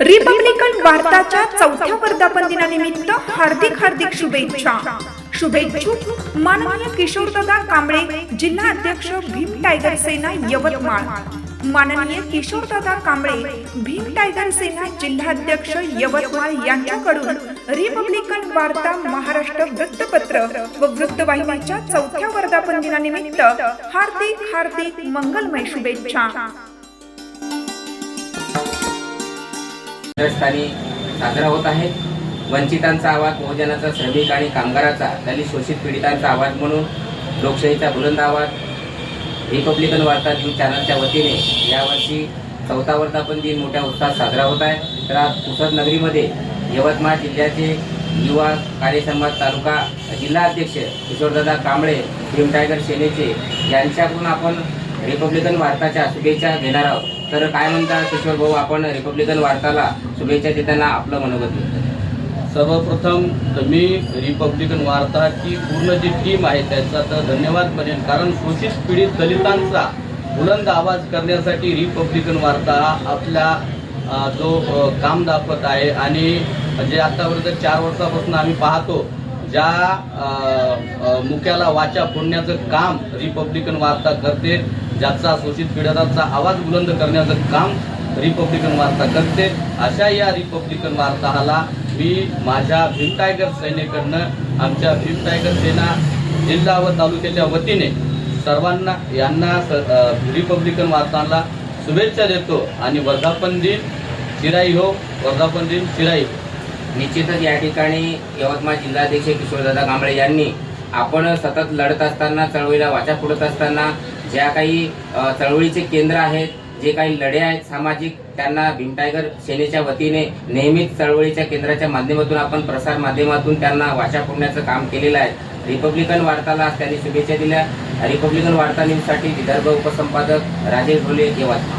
Republican वार्ताच्या चौथ्या वर्धापन दिनानिमित्त हार्दिक हार्दिक शुभेच्छा. शुभेच्छुक माननीय किशोरदादा कांबळे जिल्हा अध्यक्ष भीम टायगर सेना यवतमाळ. माननीय किशोरदादा कांबळे भीम टायगर सेना जिल्हाध्यक्ष यवतमाळ यांच्याकडून रिपब्लिकन वार्ता महाराष्ट्र वृत्तपत्र व वृत्तवाहिनीच्या चौथ्या वर्धापन दिनानिमित्त हार्दिक हार्दिक मंगलमय शुभेच्छा. स्थानी साजरा होत आहे. वंचितांचा आवाज बहुजनाचा श्रमिक आणि कामगाराचा दलित शोषित पीडितांचा आवाज म्हणून लोकशाहीचा बुलंद आवाज. रिपब्लिकन वार्ता न्यूज चॅनलच्या वतीने यावर्षी चौथा वर्धापन दिन मोठ्या उत्साहात साजरा होत आहे. तर आज पुसद नगरीमध्ये यवतमाळ जिल्ह्याचे युवा कार्यसंवाद तालुका जिल्हा अध्यक्ष किशोरदादा कांबळे भीम टायगर सेनेचे यांच्याकडून आपण रिपब्लिकन वार्ताच्या शुभेच्छा घेणार आहोत. तर काय म्हणता किशोर भाऊ आपण रिपब्लिकन वार्ताला शुभेच्छा देताना आपलं मनोगत सर्वप्रथम मी रिपब्लिकन वार्ताची पूर्ण जी टीम आहे त्याचा तर धन्यवाद करेन कारण शोषित पीडित दलितांचा बुलंद आवाज करण्यासाठी रिपब्लिकन वार्ता आपला जो काम दाखवत आहे आणि जे आतापर्यंत चार वर्षापासून आम्ही पाहतो ज्या मुख्याला मुक्याला वाचा फोडण्याचं काम रिपब्लिकन वार्ता करते ज्याचा शोषित पीडितांचा आवाज बुलंद करण्याचं काम रिपब्लिकन वार्ता करते. अशा या रिपब्लिकन वार्ताहाला मी माझ्या भीम टायगर सेनेकडनं आमच्या भीम टायगर सेना जिल्हा व तालुक्याच्या वतीने सर्वांना यांना स- रिपब्लिकन वार्ताला शुभेच्छा देतो. आणि वर्धापन दिन चिराई हो. वर्धापन दिन चिराई हो. निश्चितच या ठिकाणी यवतमाळ जिल्हाध्यक्ष किशोरदादा कांबळे यांनी आपण सतत लढत असताना चळवळीला वाचा फोडत असताना ज्या काही चळवळीचे केंद्र आहेत जे काही लढे आहेत सामाजिक त्यांना भीमटायगर सेनेच्या वतीने नेहमीच चळवळीच्या केंद्राच्या माध्यमातून आपण प्रसार माध्यमातून त्यांना वाचा फोडण्याचं काम केलेलं आहे. रिपब्लिकन वार्ताला त्यांनी शुभेच्छा दिल्या. रिपब्लिकन वार्ता न्यूजसाठी विदर्भ उपसंपादक राजेश ढोले यवतमाळ.